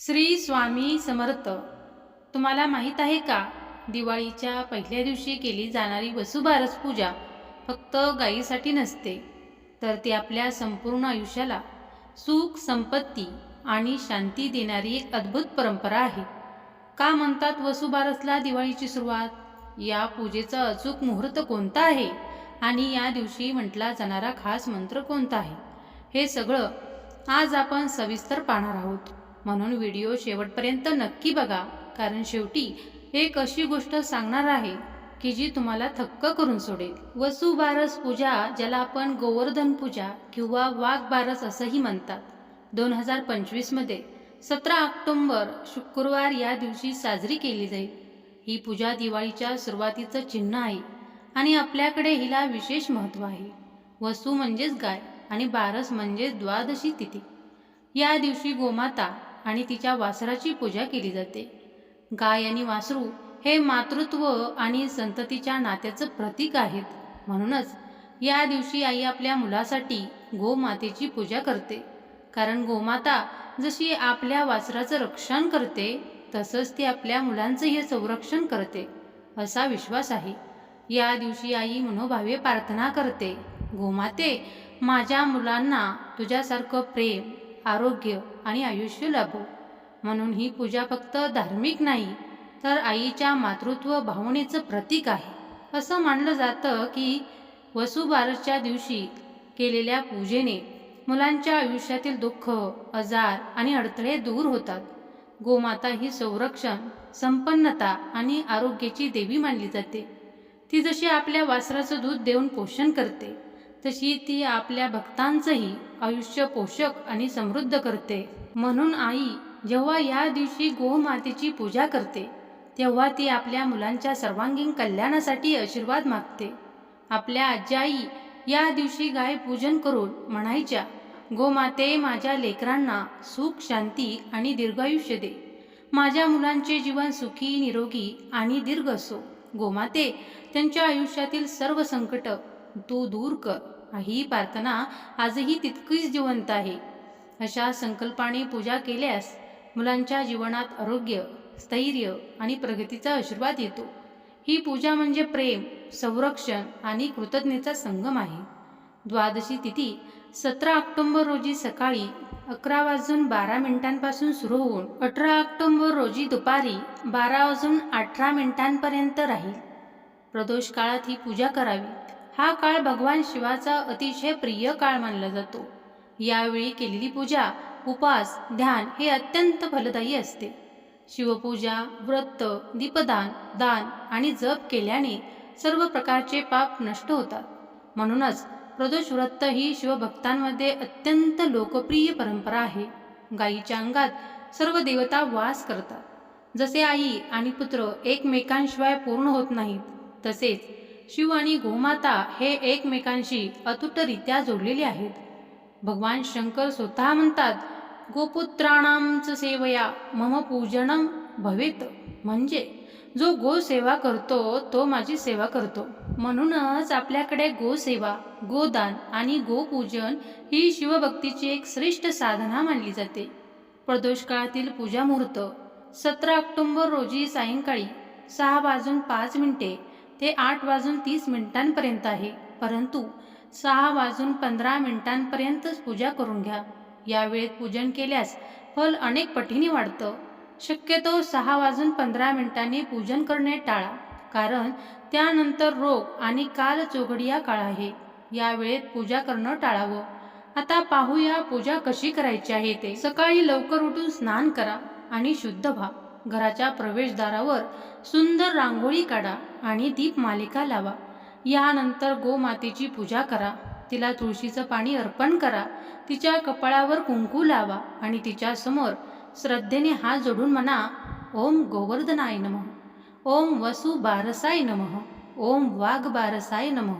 श्री स्वामी समर्थ. तुम्हाला माहीत आहे का? दिवाळीच्या पहिल्या दिवशी केली जाणारी वसुबारस पूजा फक्त गायीसाठी नसते तर ती आपल्या संपूर्ण आयुष्याला सुख संपत्ती आणि शांती देणारी एक अद्भुत परंपरा आहे. का म्हणतात वसुबारसला दिवाळीची सुरुवात? या पूजेचा अचूक मुहूर्त कोणता आहे? आणि या दिवशी म्हटला जाणारा खास मंत्र कोणता आहे? हे सगळं आज आपण सविस्तर पाहणार आहोत. म्हणून व्हिडिओ शेवटपर्यंत नक्की बघा. कारण शेवटी एक अशी गोष्ट सांगणार आहे की जी तुम्हाला थक्क करून सोडेल. वसुबारस पूजा ज्याला आपण गोवर्धन पूजा किंवा वाघ बारस असंही म्हणतात. दोन हजार पंचवीसमध्ये सतरा ऑक्टोंबर शुक्रवार या दिवशी साजरी केली जाईल. ही पूजा दिवाळीच्या सुरुवातीचं चिन्ह आहे आणि आपल्याकडे हिला विशेष महत्त्व आहे. वसू म्हणजेच गाय आणि बारस म्हणजेच द्वादशी तिथी. या दिवशी गोमाता आणि तिच्या वासराची पूजा केली जाते. गाय आणि वासरू हे मातृत्व आणि संततीच्या नात्याचं प्रतीक आहेत. म्हणूनच या दिवशी आई आपल्या मुलासाठी गोमातेची पूजा करते. कारण गोमाता जशी आपल्या वासराचं रक्षण करते तसंच ती आपल्या मुलांचंही संरक्षण करते असा विश्वास आहे. या दिवशी आई मनोभावे प्रार्थना करते गोमाते माझ्या मुलांना तुझ्यासारखं प्रेम आरोग्य आणि आयुष्य लाभो. म्हणून ही पूजा फक्त धार्मिक नाही तर आईच्या मातृत्व भावनेचं प्रतीक आहे. असं मानलं जातं की वसुबारसच्या दिवशी केलेल्या पूजेने मुलांच्या आयुष्यातील दुःख आजार आणि अडथळे दूर होतात. गोमाता ही संरक्षण संपन्नता आणि आरोग्याची देवी मानली जाते. ती जशी आपल्या वासराचं दूध देऊन पोषण करते तशी ती आपल्या भक्तांचंही आयुष्य पोषक आणि समृद्ध करते. म्हणून आई जेव्हा या दिवशी गोमातेची पूजा करते तेव्हा ती आपल्या मुलांच्या सर्वांगीण कल्याणासाठी आशीर्वाद मागते. आपल्या आजी या दिवशी गाय पूजन करून म्हणायच्या गोमाते माझ्या लेकरांना सुख शांती आणि दीर्घायुष्य दे. माझ्या मुलांचे जीवन सुखी निरोगी आणि दीर्घ असो. गोमाते त्यांच्या आयुष्यातील सर्व संकट तू दूर कर. ही प्रार्थना आजही तितकीच जिवंत आहे. अशा संकल्पाने पूजा केल्यास मुलांच्या जीवनात आरोग्य स्थैर्य आणि प्रगतीचा आशीर्वाद येतो. ही पूजा म्हणजे प्रेम संरक्षण आणि कृतज्ञतेचा संगम आहे. द्वादशी तिथी सतरा ऑक्टोंबर रोजी सकाळी अकरा वाजून बारा मिनिटांपासून सुरू होऊन अठरा ऑक्टोंबर रोजी दुपारी बारा वाजून अठरा मिनिटांपर्यंत राहील. प्रदोष काळात ही पूजा करावी. हा काळ भगवान शिवाचा अतिशय प्रिय काळ मानला जातो. यावेळी केलेली पूजा उपास ध्यान हे अत्यंत फलदायी असते. शिवपूजा व्रत दीपदान दान आणि जप केल्याने सर्व प्रकारचे पाप नष्ट होतात. म्हणूनच प्रदोष व्रत ही शिवभक्तांमध्ये अत्यंत लोकप्रिय परंपरा आहे. गायीच्या अंगात सर्व देवता वास करतात. जसे आई आणि पुत्र एकमेकांशिवाय पूर्ण होत नाहीत तसेच शिव आणि गोमाता हे एकमेकांशी अतुटरित्या जोडलेले आहेत. भगवान शंकर स्वतः म्हणतात गोपुत्राणांच सेवया मम पूजनम भवित. म्हणजे जो गोसेवा करतो तो माझी सेवा करतो. म्हणूनच आपल्याकडे गोसेवा गोदान आणि गोपूजन ही शिवभक्तीची एक श्रेष्ठ साधना मानली जाते. प्रदोष काळातील पूजा मुहूर्त सतरा ऑक्टोंबर रोजी सायंकाळी सहा वाजून पाच मिनिटे ते आठ वाजून तीस मिनिटांपर्यंत आहे. परंतु सहा वाजून पंधरा मिनिटांपर्यंतच पूजा करून घ्या. या वेळेत पूजन केल्यास फल अनेक पटीने वाढतं. शक्यतो सहा वाजून पंधरा मिनिटांनी पूजन करणे टाळा. कारण त्यानंतर रोग आणि काल चोगडिया काळ आहे. या वेळेत पूजा करणं टाळावं. आता पाहूया पूजा कशी करायची आहे ते. सकाळी लवकर उठून स्नान करा आणि शुद्ध व्हा. घराच्या प्रवेशद्वारावर सुंदर रांगोळी काढा. आणि दीपमालिका लावा. यानंतर गोमातेची पूजा करा. तिला तुळशीचं पाणी अर्पण करा. तिच्या कपाळावर कुंकू लावा आणि तिच्यासमोर श्रद्धेने हात जोडून म्हणा ओम गोवर्धनाय नमः. ओम वसु बारसाय नमः. ओम वाघ बारसाय नमः.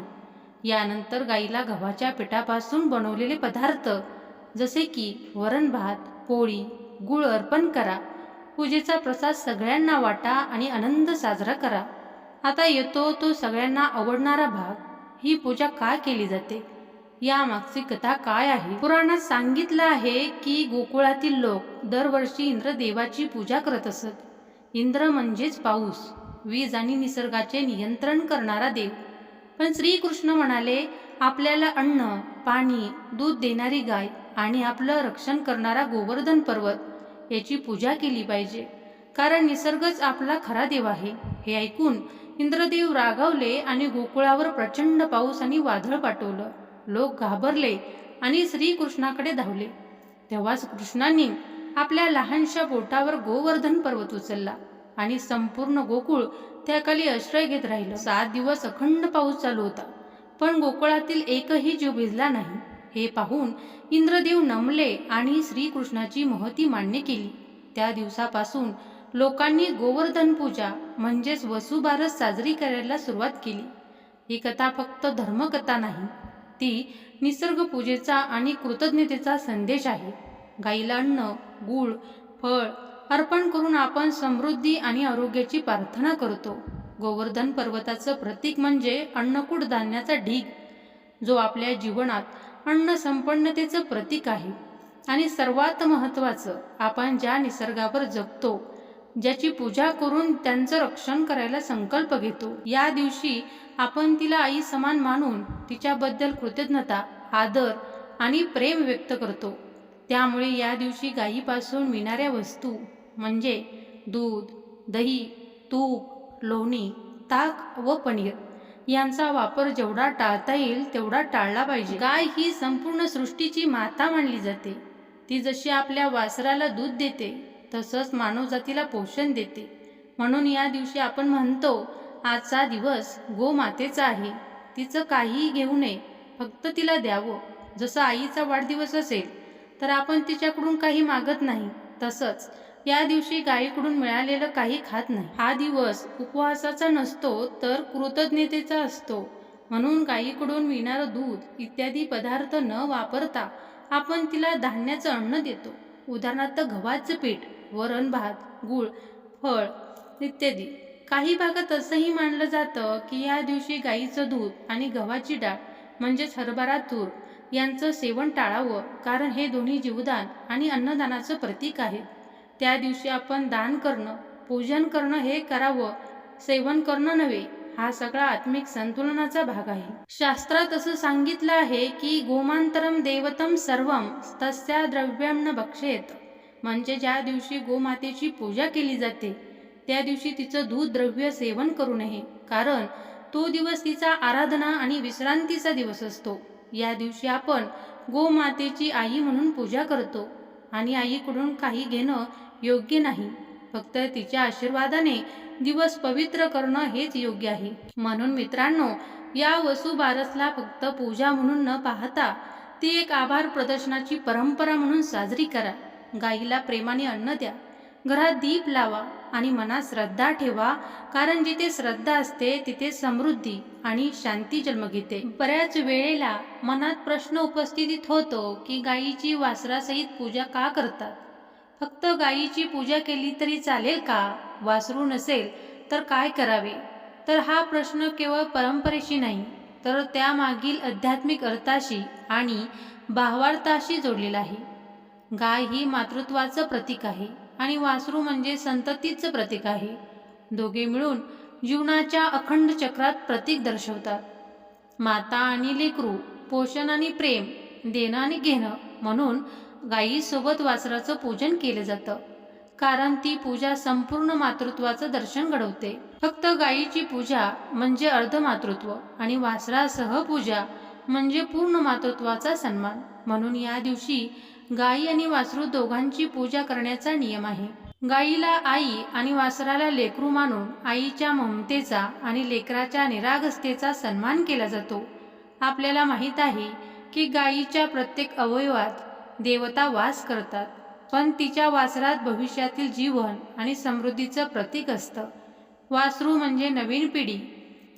यानंतर गाईला गव्हाच्या पिठापासून बनवलेले पदार्थ जसे की वरण भात पोळी गुळ अर्पण करा. पूजेचा प्रसाद सगळ्यांना वाटा आणि आनंद साजरा करा. आता येतो तो सगळ्यांना आवडणारा भाग. ही पूजा का केली जाते? यामागची कथा काय आहे? पुराणात सांगितलं आहे की गोकुळातील लोक दरवर्षी इंद्रदेवाची पूजा करत असत. इंद्र म्हणजेच पाऊस. वीज आणि निसर्गाचे नियंत्रण करणारा देव. पण श्रीकृष्ण म्हणाले आपल्याला अन्न पाणी दूध देणारी गाय आणि आपलं रक्षण करणारा गोवर्धन पर्वत याची पूजा केली पाहिजे. कारण निसर्गच आपला खरा देव आहे. हे ऐकून इंद्रदेव रागावले आणि गोकुळावर प्रचंड पाऊस आणि वादळ पाठवलं. लोक घाबरले आणि श्रीकृष्णाकडे धावले. तेव्हाच कृष्णांनी आपल्या लहानशा बोटावर गोवर्धन पर्वत उचलला आणि संपूर्ण गोकुळ त्याखाली आश्रय घेत राहिलं. सात दिवस अखंड पाऊस चालू होता पण गोकुळातील एकही जीव भिजला नाही. हे पाहून इंद्रदेव नमले आणि श्रीकृष्णाची महती मान्य केली. त्या दिवसापासून लोकांनी गोवर्धन पूजा म्हणजेच वसुबारस साजरी करायला सुरुवात केली. ही कथा फक्त धर्मकथा नाही ती निसर्गपूजेचा आणि कृतज्ञतेचा संदेश आहे. गाईला अन्न गूळ फळ अर्पण करून आपण समृद्धी आणि आरोग्याची प्रार्थना करतो. गोवर्धन पर्वताचं प्रतीक म्हणजे अन्नकूट धान्याचा ढीग जो आपल्या जीवनात अन्न संपन्नतेचं प्रतीक आहे. आणि सर्वात महत्त्वाचं आपण ज्या निसर्गावर जगतो ज्याची पूजा करून त्यांचं रक्षण करायला संकल्प घेतो. या दिवशी आपण तिला आई समान मानून तिच्याबद्दल कृतज्ञता आदर आणि प्रेम व्यक्त करतो. त्यामुळे या दिवशी गायीपासून मिळणाऱ्या वस्तू म्हणजे दूध दही तूप लोणी ताक व पनीर यांचा वापर जेवढा टाळता येईल तेवढा टाळला पाहिजे. गाय ही संपूर्ण सृष्टीची माता मानली जाते. ती जशी आपल्या वासराला दूध देते तसंच मानवजातीला पोषण देते. म्हणून या दिवशी आपण म्हणतो आजचा दिवस गोमातेचा आहे. तिचं काहीही घेऊ नये फक्त तिला द्यावं. जसं आईचा वाढदिवस असेल तर आपण तिच्याकडून काही मागत नाही. तसंच या दिवशी गायीकडून मिळालेलं काही खात नाही. हा दिवस उपवासाचा नसतो तर कृतज्ञतेचा असतो. म्हणून गायीकडून मिळणारं दूध इत्यादी पदार्थ न वापरता आपण तिला धान्याचं अन्न देतो. उदाहरणार्थ गव्हाचं पीठ. वरण भात गूळ फळ इत्यादी. काही भागात असंही मानलं जातं की या दिवशी गाईचं दूध आणि गव्हाची डाळ म्हणजेच हरभरा तूर यांचं सेवन टाळावं कारण हे दोन्ही जीवदान आणि अन्नदानाचं प्रतीक आहे. त्या दिवशी आपण दान करणं पूजन करणं हे करावं सेवन करणं नव्हे हा सगळा आत्मिक संतुलनाचा भाग आहे. शास्त्रात असं सांगितलं आहे की गोमांतरम देवतम सर्वम तस्या द्रव्यम न बक्षेत म्हणजे ज्या दिवशी गोमातेची पूजा केली जाते त्या दिवशी तिचं दूध द्रव्य सेवन करू नये कारण तो दिवस तिचा आराधना आणि विश्रांतीचा दिवस असतो. या दिवशी आपण गोमातेची आई म्हणून पूजा करतो आणि आईकडून काही घेणं योग्य नाही. फक्त तिच्या आशीर्वादाने दिवस पवित्र करणं हेच योग्य आहे. म्हणून मित्रांनो या वसुबारसला फक्त पूजा म्हणून न पाहता ती एक आभार प्रदर्शनाची परंपरा म्हणून साजरी करा. गाईला प्रेमाने अन्न द्या. घरात दीप लावा आणि मनात श्रद्धा ठेवा कारण जिथे श्रद्धा असते तिथे समृद्धी आणि शांती जन्म घेते बऱ्याच वेळेला मनात प्रश्न उपस्थित होतो की गायीची वासरासहित पूजा का करतात? फक्त गायीची पूजा केली तरी चालेल का? वासरू नसेल तर काय करावे? तर हा प्रश्न केवळ परंपरेशी नाही तर त्यामागील आध्यात्मिक अर्थाशी आणि भावार्थाशी जोडलेला आहे. गाय ही मातृत्वाचं प्रतीक आहे आणि वासरू म्हणजे संततीचं प्रतीक आहे. दोघे मिळून जीवनाच्या अखंड चक्रात प्रतीक दर्शवतात. माता आणि लेकरू पोषण आणि प्रेम देणं आणि घेणं म्हणून गायीसोबत वासराचं पूजन केलं जातं. कारण ती पूजा संपूर्ण मातृत्वाचं दर्शन घडवते. फक्त गायीची पूजा म्हणजे अर्ध मातृत्व आणि वासरासह पूजा म्हणजे पूर्ण मातृत्वाचा सन्मान. म्हणून या दिवशी गाई आणि वासरू दोघांची पूजा करण्याचा नियम आहे. गाईला आई आणि वासराला लेकरू मानून आईच्या ममतेचा आणि लेकराच्या निरागसतेचा सन्मान केला जातो. आपल्याला माहीत आहे की गाईच्या प्रत्येक अवयवात देवता वास करतात पण तिच्या वासरात भविष्यातील जीवन आणि समृद्धीचं प्रतीक असतं. वासरू म्हणजे नवीन पिढी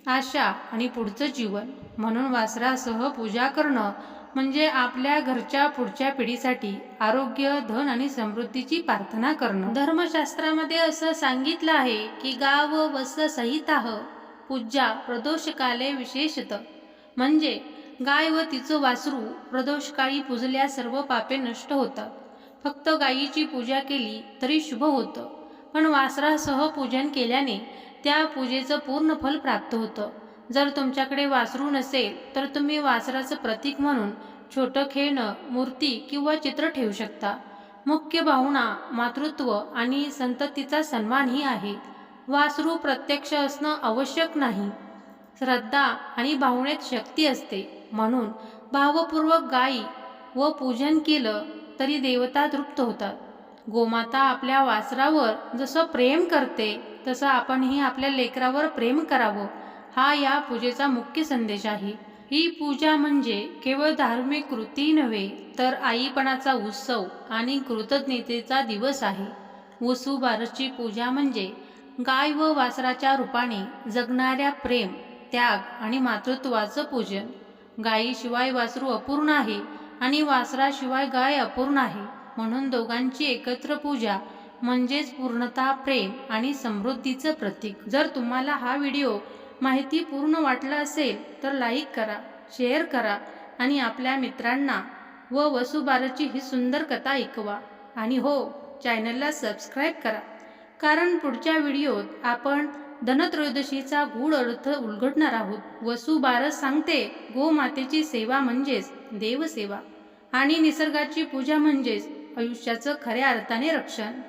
आशा आणि पुढचं जीवन. म्हणून वासरासह पूजा करणं म्हणजे आपल्या घरच्या पुढच्या पिढीसाठी आरोग्य धन आणि समृद्धीची प्रार्थना करणं. धर्मशास्त्रामध्ये असं सांगितलं आहे की गाव वस संहिताह पूजा प्रदोषकाले विशेषत. म्हणजे गाय व तिचं वासरू प्रदोषकाळी पूजल्यास सर्व पापे नष्ट होतात. फक्त गायीची पूजा केली तरी शुभ होतं. पण वासरासह पूजन केल्याने त्या पूजेचं पूर्ण फल प्राप्त होतं. जर तुमच्याकडे वासरू नसेल तर तुम्ही वासराचं प्रतीक म्हणून छोटं खेळणं मूर्ती किंवा चित्र ठेवू शकता. मुख्य भावना मातृत्व आणि संततीचा सन्मानही आहे. वासरू प्रत्यक्ष असणं आवश्यक नाही. श्रद्धा आणि भावनेत शक्ती असते. म्हणून भावपूर्वक गायी व पूजन केलं तरी देवता तृप्त होतात. गोमाता आपल्या वासरावर जसं प्रेम करते तसं आपणही आपल्या लेकरावर प्रेम करावं. हा या पूजेचा मुख्य संदेश आहे. ही पूजा म्हणजे केवळ धार्मिक कृती नव्हे तर आईपणाचा उत्सव आणि कृतज्ञतेचा दिवस आहे. वसुबारसची पूजा म्हणजे गाय व वासराच्या रूपाने जगणाऱ्या प्रेम त्याग आणि मातृत्वाचं पूजन. गायीशिवाय वासरू अपूर्ण आहे आणि वासराशिवाय गाय अपूर्ण आहे. म्हणून दोघांची एकत्र पूजा म्हणजेच पूर्णता प्रेम आणि समृद्धीचं प्रतीक. जर तुम्हाला हा व्हिडिओ माहिती पूर्ण वाटलं असेल तर लाईक करा शेअर करा आणि आपल्या मित्रांना व वसुबारची ही सुंदर कथा ऐकवा. आणि हो चॅनलला सबस्क्राईब करा. कारण पुढच्या व्हिडिओत आपण धनत्रयोदशीचा गूढ अर्थ उलगडणार आहोत. वसुबारस सांगते गोमातेची सेवा म्हणजेच देवसेवा. आणि निसर्गाची पूजा म्हणजेच आयुष्याचं खऱ्या अर्थाने रक्षण.